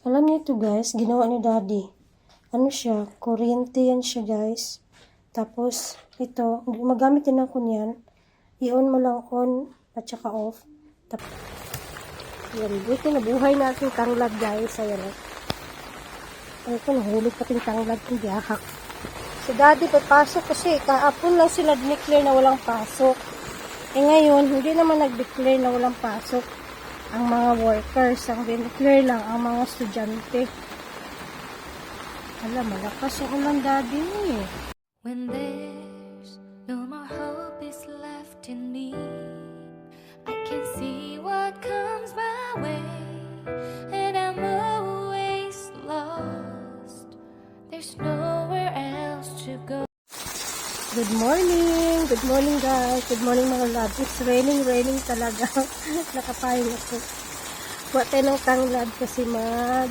Alam niyo ito guys, ginawa ni daddy. Ano siya, kuryente yan siya guys. Tapos, ito, magamit din ako niyan. I-on mo lang on at saka off. Tapos, yan, buti na buhay na ating tanglad guys. Ayan o. Ay ko, nahulog pa ting tanglad kong biyahak. Si daddy papasok kasi kaapon lang sila declare na walang pasok. Eh ngayon, hindi naman nag-declare na walang pasok ang mga workers. Ang declare lang ang mga estudyante. Alam, malakas yung ulan daddy eh. When there's no more Good morning! Good morning guys! Good morning mga lods. It's raining, raining talaga. Nakapayong ako. Buat tayo ng tanglad kasi mag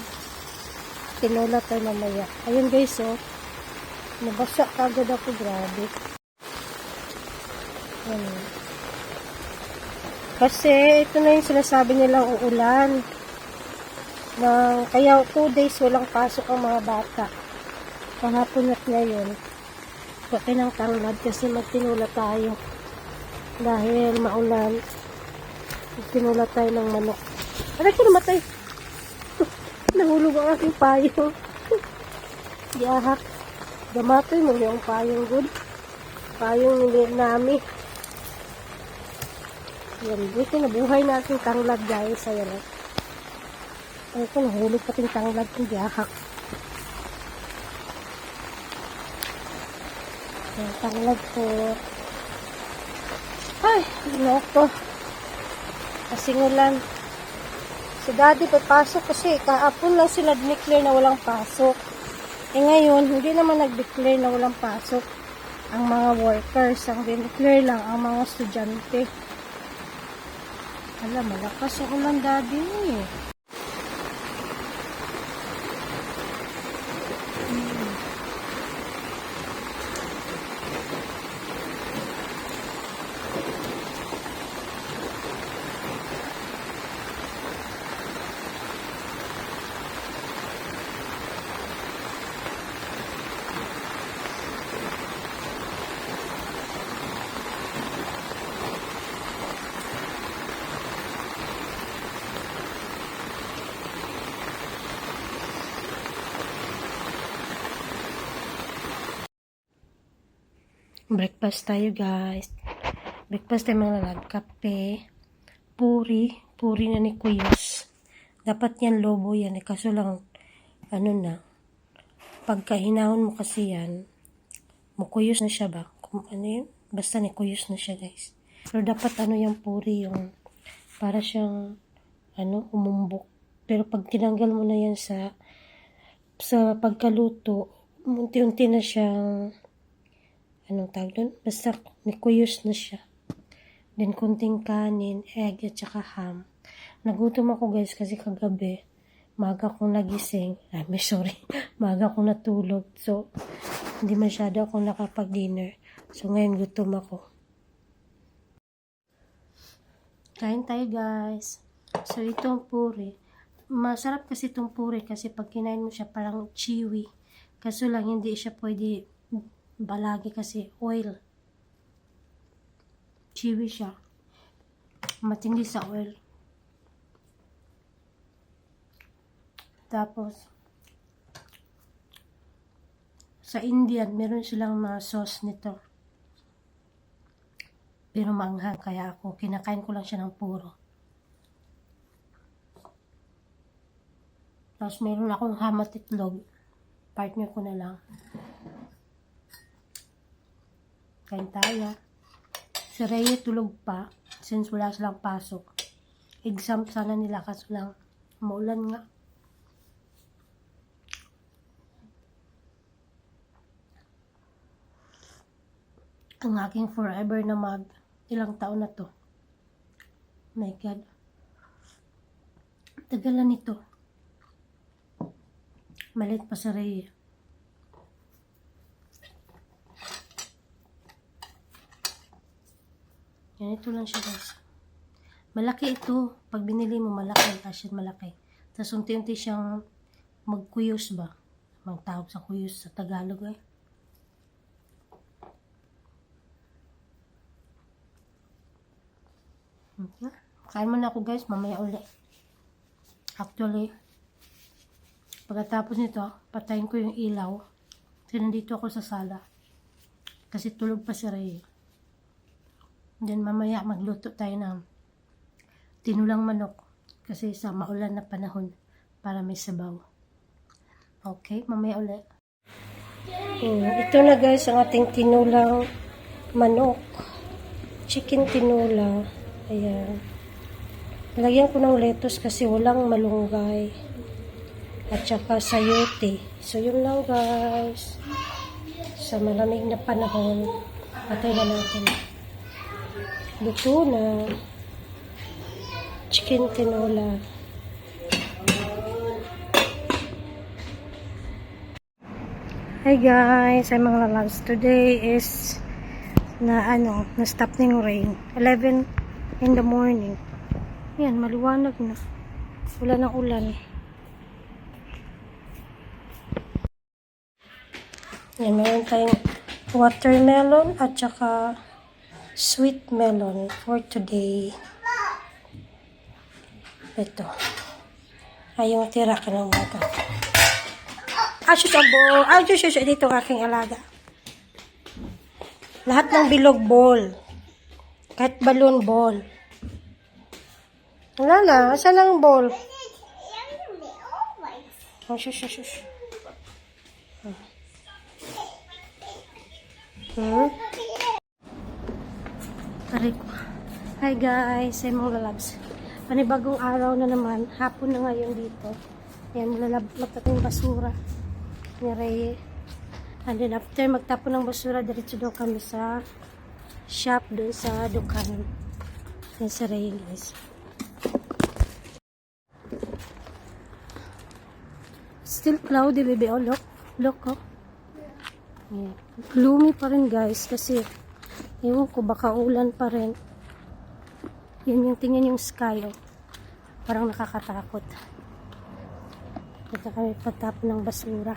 tinola tayo mamaya. Ayun guys oh. Nabasa kagad ako. Grabe. Ayan. Kasi ito na yung sinasabi nilang uulan. Na, kaya 2 days walang pasok ang mga bata. Kahapon at ngayon. Pati ng tanglad kasi magtinula tayo. Dahil maulan. Magtinula tayo ng manok. Aray ko namatay. Nahulog ang aking payong. Yahak. Damatoy mo yung payong good. Payong nili nami. Yan. Buti na buhay na ating tanglad guys. Ayan o. Ay ko nahulog pa ting tanglad kong yahak. Yung tanglad ko. Ay, loko. Kasing ulan. Si daddy papasok kasi kaapon lang sila declare na walang pasok. Eh ngayon, hindi naman nag-declare na walang pasok ang mga workers. Ang declare lang ang mga estudyante. Alam, malakas yung ulan daddy eh. Breakfast tayo guys. Breakfast tayo mga lalad. Kape. Puri. Puri na ni Kuyos. Dapat yan lobo yan eh. Kaso lang, ano na. Pagka hinahon mo kasi yan, mukuyos na siya ba? Kung ano yun? Basta ni Kuyos na siya guys. Pero dapat ano yung puri yung para siyang ano, umumbok. Pero pag tinanggal mo na yan sa sa pagkaluto, unti-unti na siyang anong tawag doon? Basta nikuyos na siya. Then, kunting kanin, egg, at saka ham. Nagutom ako guys kasi kagabi, maga akong nagising. Ay, may sorry. maga akong natulog. So, hindi masyado ako nakapag-dinner. So, ngayon gutom ako. Kain tayo guys. So, itong puri. Masarap kasi itong puri kasi pag kinain mo siya parang chewy. Kaso lang hindi siya pwede balagi kasi oil. Chewy siya. Matindi sa oil. Tapos, sa Indian, meron silang mga sauce nito. Pero maanghang kaya ako, kinakain ko lang siya ng puro. Tapos meron akong ham at itlog. Partner ko na lang. Kain tayo. Si Rhea tulog pa since wala silang pasok. Exam sana nila kaso lang maulan nga. Ang aking forever na mag ilang taon na to. My God. Tagalan nito. Malit pa sa Rhea. Ganito lang siya guys. Malaki ito. Pag binili mo, malaki. As in, malaki. Tapos unti-unti siyang magkuyos ba? Magtawag sa kuyos sa Tagalog eh. Okay. Kain muna ako guys, mamaya uli. Actually, pagkatapos nito, patayin ko yung ilaw. Kasi nandito ako sa sala. Kasi tulog pa si Ray. Then mamaya magluto tayo ng tinulang manok. Kasi sa maulan na panahon para may sabaw. Okay, mamaya ulit. Hmm, ito na guys ang ating tinulang manok. Chicken tinula. Ayan. Lagyan ko ng lettuce kasi walang malunggay. At saka sayote. So, yun lang guys. Sa malamig na panahon, patay na natin. Luto na. Chicken tinola. Hi guys, I'm mga lalabs. Today is na ano, na stop na rain. 11 in the morning. Yan, maliwanag na. Wala ng ulan. Yan, meron tayong watermelon at saka sweet melon for today. Ito. Ay, yung tira ka ng mga. Ah, shush, abo. Ay, shush, shush. Dito ang aking alaga. Lahat ng bilog ball. Kahit balloon ball. Wala na. Asan ang ball? Oh, shush, shush, shush. Hmm? Aray ko. Hi guys, I'm mga labs. Panibagong araw na naman. Hapon na ngayon dito. Yan, malalabot natin basura ni Ray. And then after magtapon ng basura, diretso daw kami sa shop doon sa dukan. Yan sa Ray guys. Still cloudy, baby. Oh, look. Look, oh. Yeah. Gloomy pa rin guys kasi ewan ko baka ulan pa rin. Yan yung tingnan yung sky oh. Parang nakakatakot. Ito kami pagtapon ng basura.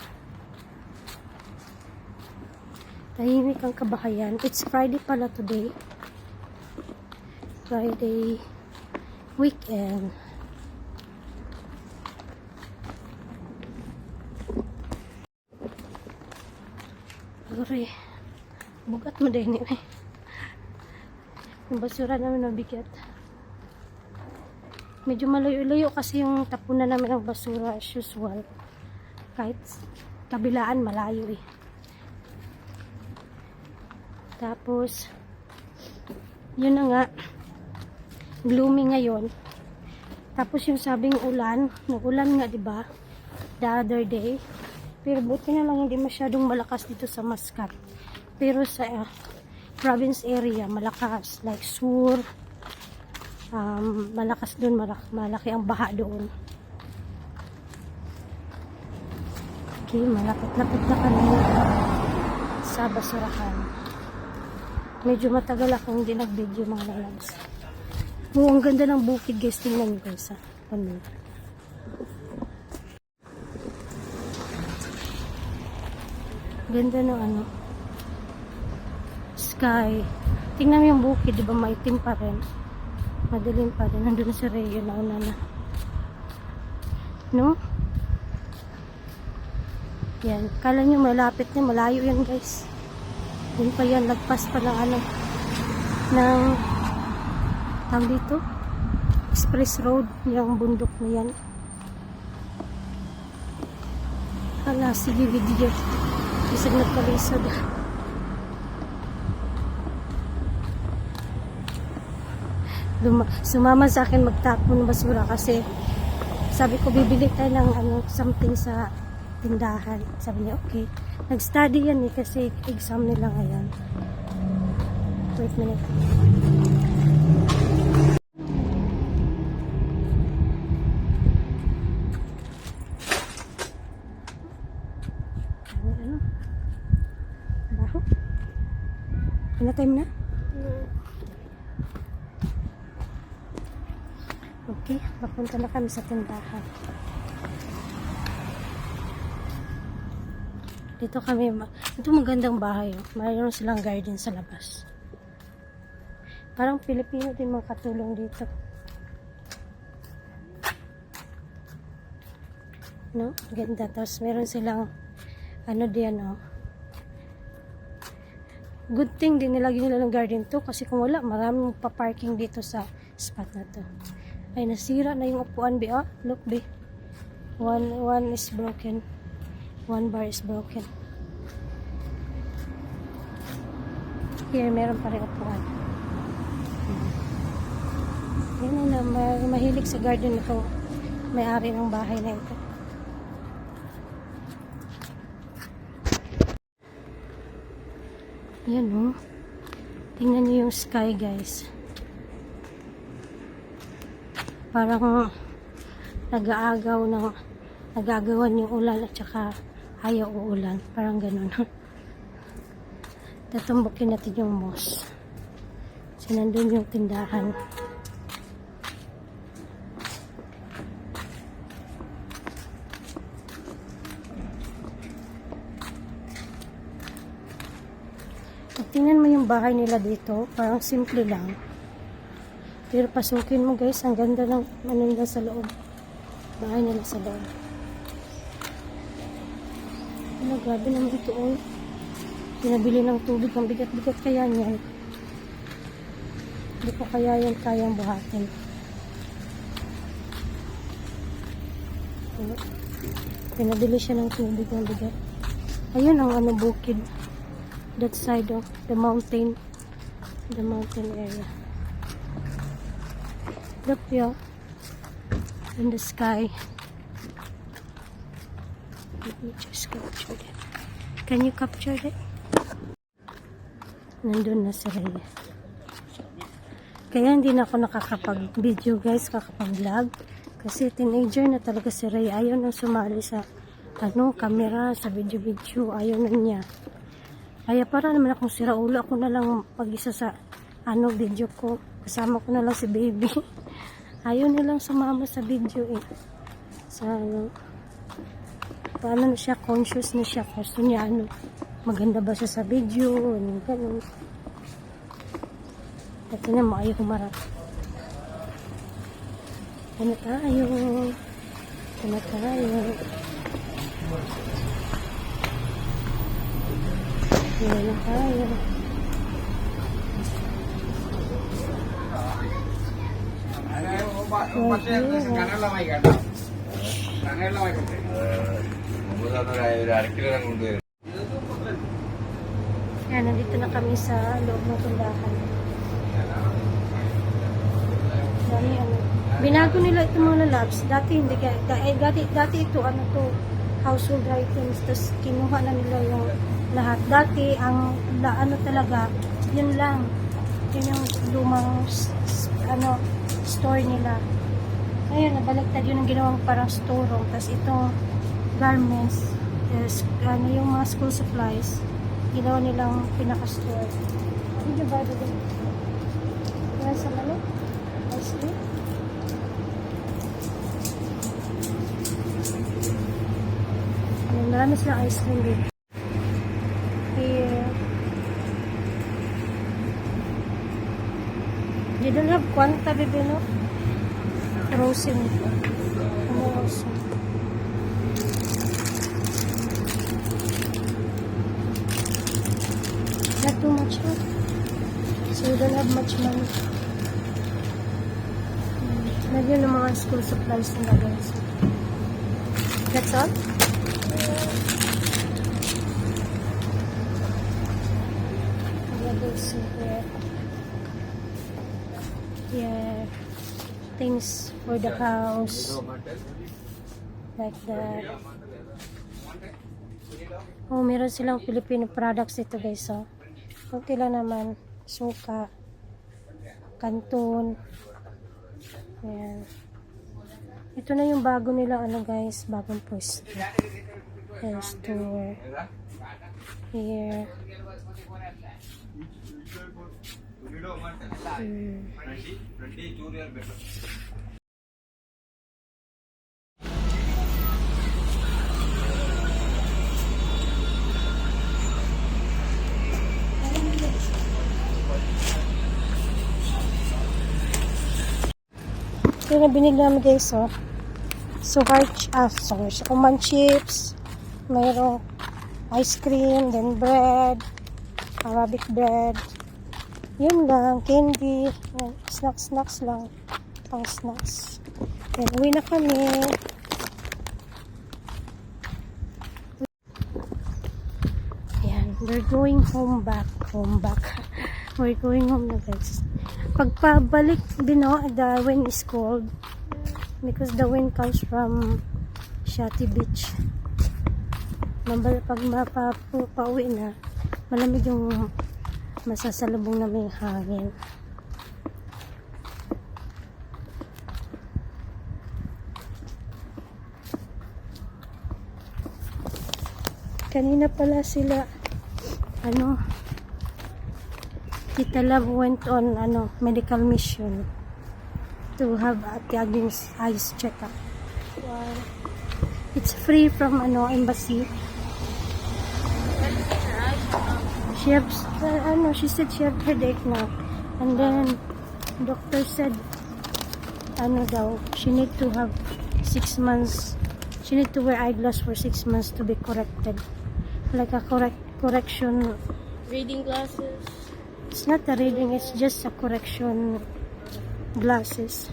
Tahimik ang kabahayan. It's Friday pala today. Friday weekend. Sorry. Bugat mo din eh. Yung basura namin nabigat. Medyo malayo-layo kasi yung tapunan namin ng basura as usual. Kahit kabilaan malayo eh. Tapos, yun na nga, gloomy ngayon. Tapos yung sabing ulan, nag-ulan nga 'di ba? The other day. Pero buti na lang hindi masyadong malakas dito sa Mascat. Pero sa uh, province area, malakas. Like Sur, um, malakas doon, malaki, malaki ang baha doon. Okay, malapit-lapit na kami sa basurahan. Medyo matagal akong hindi nag-video mga lalabs. Oo, ang ganda ng bukid guys. Tingnan nyo guys ha. Ano. Ganda ng ano. Sky. Tingnan mo yung bukid, di ba maitim pa rin. Madilim pa rin. Nandun si Rayo na una na. No? Yan. Kala nyo malapit na. Malayo yan guys. Yun pa yan. Lagpas pa ng ano. Ng tawag dito. Express Road. Yung bundok na yan. Hala, sige video. Isag nagkalisod. Luma, sumama sa akin magtapon ng basura kasi sabi ko bibili tayo ng ano, something sa tindahan. Sabi niya, okay. Nag-study yan eh kasi exam nila ngayon. Wait minute. Ano, ano? Baho? Ano time na? Papunta na kami sa tindahan. Dito kami, ito magandang bahay. Oh. Mayroon silang garden sa labas. Parang Pilipino din mga katulong dito. No? Ganda. Tapos meron silang ano diyan oh. Good thing din nilagyan nila ng garden to kasi kung wala, maraming pa-parking dito sa spot na to. Ay, nasira na yung upuan, be. Oh, look, be. One, one is broken. One bar is broken. Here, meron pa rin upuan. Yan na, ma- mahilig sa garden ito. May-ari ng bahay na ito. Yan oh. Tingnan niyo yung sky guys. Parang nag-aagaw ng nagagawan yung ulan at saka ayaw uulan. Parang ganun. Tatumbukin natin yung moss. Kasi nandun yung tindahan. Pag tingnan mo yung bahay nila dito, parang simple lang. Pero pasukin mo guys, ang ganda ng ano nila sa loob. Bahay nila sa loob. Ano, grabe naman ito oh. Pinabili ng tubig, ang bigat-bigat kaya niyan. Hindi ko kaya yan kayang buhatin. Pinabili siya ng tubig, ang bigat. Ayun ang ano bukid that side of the mountain the mountain area look yeah in the sky. Let me just capture it. Can you capture it? Nandun na si Rhea kaya hindi na ako nakakapag video guys kakapag vlog kasi teenager na talaga si Rhea ayaw na sumali sa ano camera sa video video ayaw na niya. Kaya para naman akong sira ulo, ako na lang pag-isa sa ano video ko. Kasama ko na lang si baby. ayaw nilang sumama sa video eh. So paano na siya conscious na siya. Gusto niya ano maganda ba siya sa video? Ano ganun. Pati na mo ayaw humarap. Ano tayo? Ano tayo? Ano tayo? Ano tayo yan, nandito na kami sa loob ng tindahan. Dami ano. Binago nila itong mga labs. Dati hindi ka, da- eh, dati, dati ito ano to, household items. Tapos kinuha na nila yung lahat. Dati ang ano talaga, yun lang. Yun yung lumang ano, store nila. Ngayon, nabaliktad yun ang ginawang parang store room. Tapos itong garments, is, ano yung mga school supplies, ginawa nilang pinaka-store. Yung ba ito? Kaya sa malo? Ayan, marami silang ice cream dito. Here. They don't have quanta, baby, no? Frozen. Frozen? Not too much, huh? So you don't have much money. Lagyan ng mga school supplies nila guys. That's all? Lagay sa here. Yeah. Things for the house. Like that. Oh, meron silang Filipino products dito guys, oh. Kunti lang naman. Suka. Kanton. Ayan. Ito na yung bago nila, ano guys, bagong pwesto. Ayan, store. Here. Yun ang binili namin guys, oh. So, hard, ah, sorry, sukuman chips, mayroong ice cream, then bread, Arabic bread, yun lang, candy, yan, snacks-snacks lang, pang snacks. Then, uwi na kami. Yan, we're going home back, home back. We're going home na guys. Pagpabalik, bino, the wind is cold because the wind comes from Shati Beach. Number, pag mapapu, pauwi na, malamig yung masasalubong namin hangin. Kanina pala sila, ano, Tita Love went on, ano, medical mission to have Ate Agnes eyes check-up. Wow. It's free from, ano, embassy. She has, uh, ano, she said she had headache now. And then, doctor said, ano daw, she need to have six months, she need to wear eyeglass for six months to be corrected. Like a correct, correction Reading glasses. It's not a reading, it's just a correction glasses.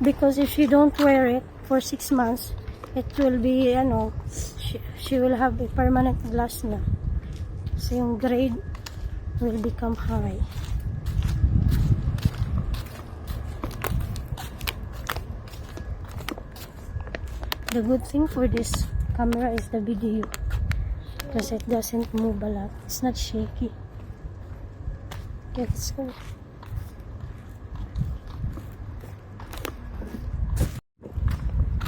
Because if she don't wear it for six months, it will be, ano, she, she will have a permanent glass na. So yung grade will become high. The good thing for this camera is the video because it doesn't move a lot. It's not shaky. Okay, let's go.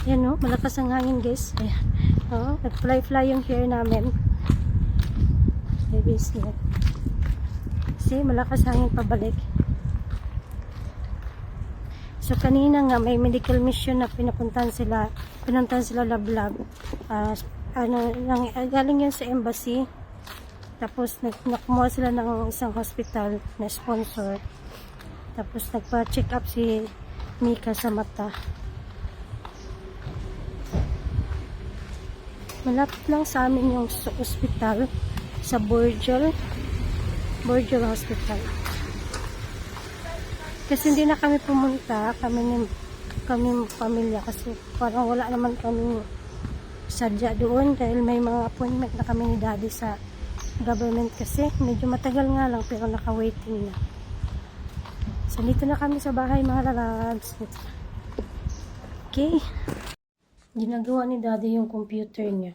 Yan no, malakas ang hangin guys. Ayan. Oh, nag-fly-fly yung hair namin. Maybe here. See, malakas hangin pabalik. So kanina nga may medical mission na pinapuntahan sila, pinuntahan sila lablab. Ah, ano, nang, ah, galing yan sa embassy. Tapos nag, nakumuha sila ng isang hospital na sponsor. Tapos nagpa-check up si Mika sa mata. Malapit lang sa amin yung hospital sa Borgel. Borgel Hospital. Kasi hindi na kami pumunta, kami ni kami pamilya kasi parang wala naman kami sadya doon dahil may mga appointment na kami ni daddy sa government kasi medyo matagal nga lang pero naka-waiting na. So dito na kami sa bahay mga lalabs. Okay. Ginagawa ni daddy yung computer niya.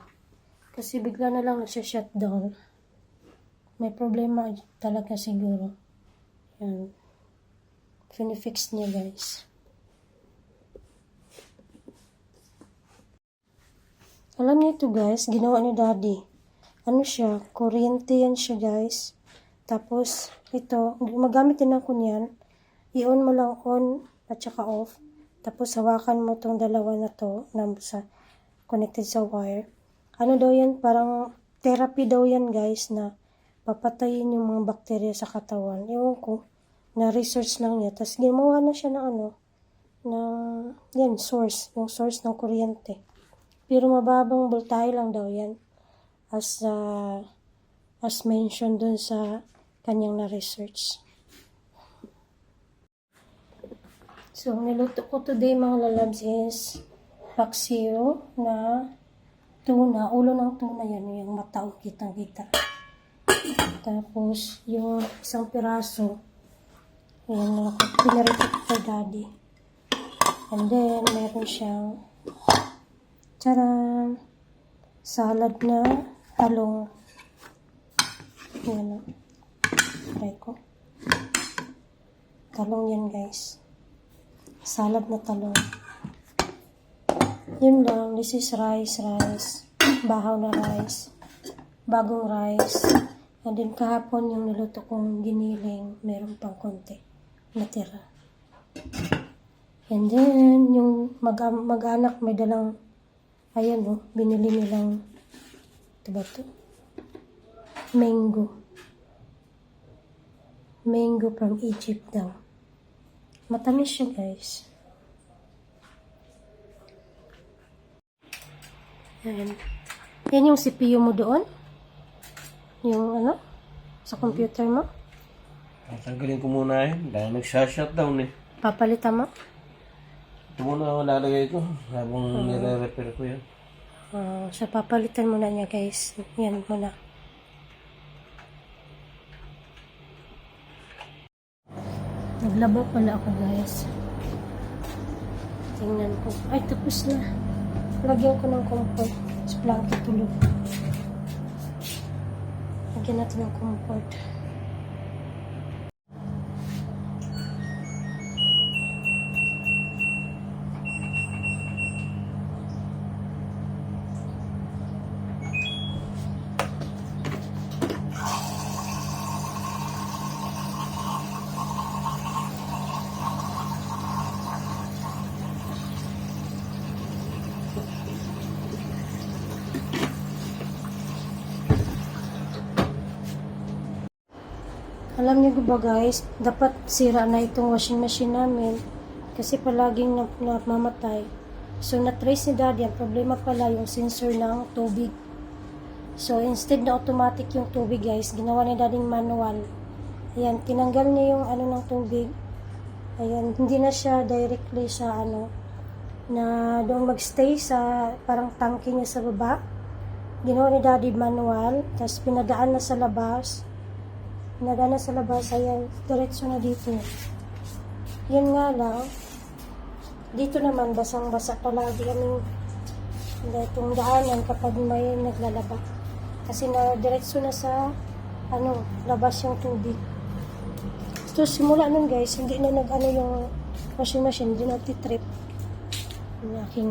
Kasi bigla na lang nagsha-shutdown. May problema talaga siguro. Yan. Finifix niya guys. Alam niyo ito guys, ginawa ni daddy. Ano siya, kuryente yan siya guys. Tapos, ito, magamit din ako niyan. I-on mo lang on at saka off. Tapos, hawakan mo tong dalawa na to na sa, connected sa wire. Ano daw yan, parang therapy daw yan guys na papatayin yung mga bakterya sa katawan. Ewan ko, na-research lang niya. Tapos, gumawa na siya ng ano, ng, yan, source, yung source ng kuryente. Pero mababang voltahe lang daw yan. As, uh, as mentioned dun sa kanyang na-research. So, niluto ko today mga lalabs is paksiyo na tuna. Ulo ng tuna yan, yung mata o kitang-kita. Tapos, yung isang piraso, yan na ako, pinarito ko kay daddy. And then, meron siyang Charan! Salad na talong. Yan o. Try ko. Talong yan guys. Salad na talong. Yun lang. This is rice, rice. Bahaw na rice. Bagong rice. And then kahapon yung niluto kong giniling, meron pang konti. Natira. And then, yung mag- mag-anak may dalang Ayan oh, binili nilang ito ba to? Mango. Mango from Egypt daw. Matamis siya, guys. Yan. Yan yung CPU mo doon? Yung ano? Sa computer mo? Tanggalin ko muna yun. Dahil nagsha-shutdown eh. Papalitan mo? Ito muna ang lalagay ko. Habang nire-repair ko yun. Ah, so, papalitan muna niya, guys. Yan muna. Naglaba pala ako, guys. Tingnan ko. Ay, tapos na. Lagyan ko ng comfort. Sa blanket tulog. Lagyan natin ng comfort. Niyo ba guys, dapat sira na itong washing machine namin kasi palaging na, namamatay. So, na-trace ni daddy, ang problema pala yung sensor ng tubig. So, instead na automatic yung tubig guys, ginawa ni daddy manual. Ayan, tinanggal niya yung ano ng tubig. Ayan, hindi na siya directly sa ano, na doon magstay sa parang tangke niya sa baba. Ginawa ni daddy manual, tapos pinadaan na sa labas. Pinadaan na sa labas, ayan, diretso na dito. Yan nga lang, dito naman, basang-basa palagi kami itong daanan kapag may naglalaba. Kasi na diretso na sa ano, labas yung tubig. So, simula nun guys, hindi na nag-ano yung washing machine, hindi na titrip. Yung aking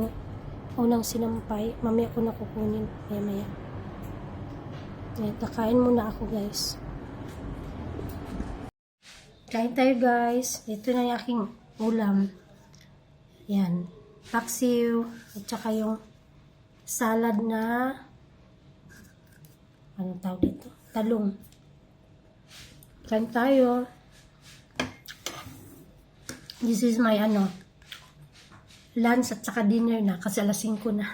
unang sinampay. Mamaya ko na kukunin. Maya maya. Kakain muna ako guys. Kain tayo guys. Ito na yung aking ulam. Yan. Paksiw. At saka yung salad na anong tawag dito? Talong. Kain tayo. This is my ano lunch at saka dinner na kasi alas 5 na.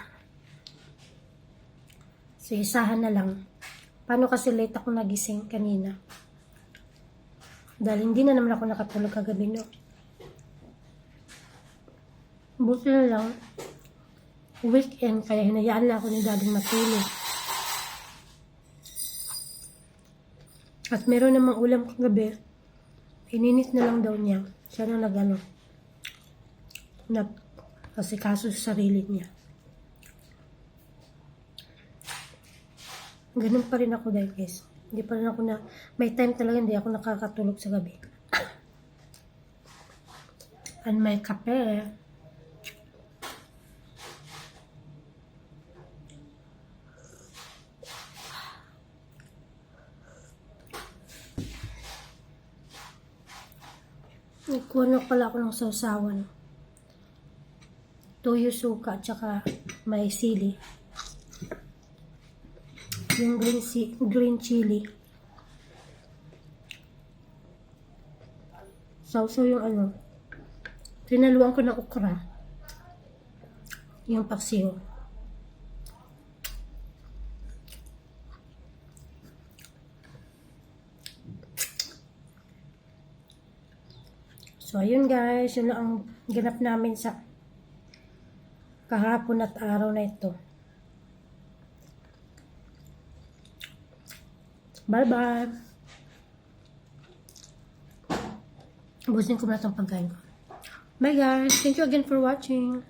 So, isahan na lang. Paano kasi late ako nagising kanina? Dahil hindi na naman ako nakatulog kagabi, no? Buti na lang, weekend, kaya hinayaan na ako ni dading matulog. At meron namang ulam kagabi, ininit na lang daw niya. Siya na nag-ano, nag kasi kaso sa sarili niya. Ganun pa rin ako dahil guys. Hindi pa rin ako na, may time talaga hindi ako nakakatulog sa gabi. And may kape. Nagkuha na pala ako ng sausawan tuyo suka at saka may sili. Yung green, green chili. Sausaw yung ano. Tinaluan ko ng okra. Yung paksiw. So, ayun guys. Yun ang ganap namin sa kahapon at araw na ito. Bye-bye! Ubusin ko na itong pagkain ko. Bye guys! Thank you again for watching.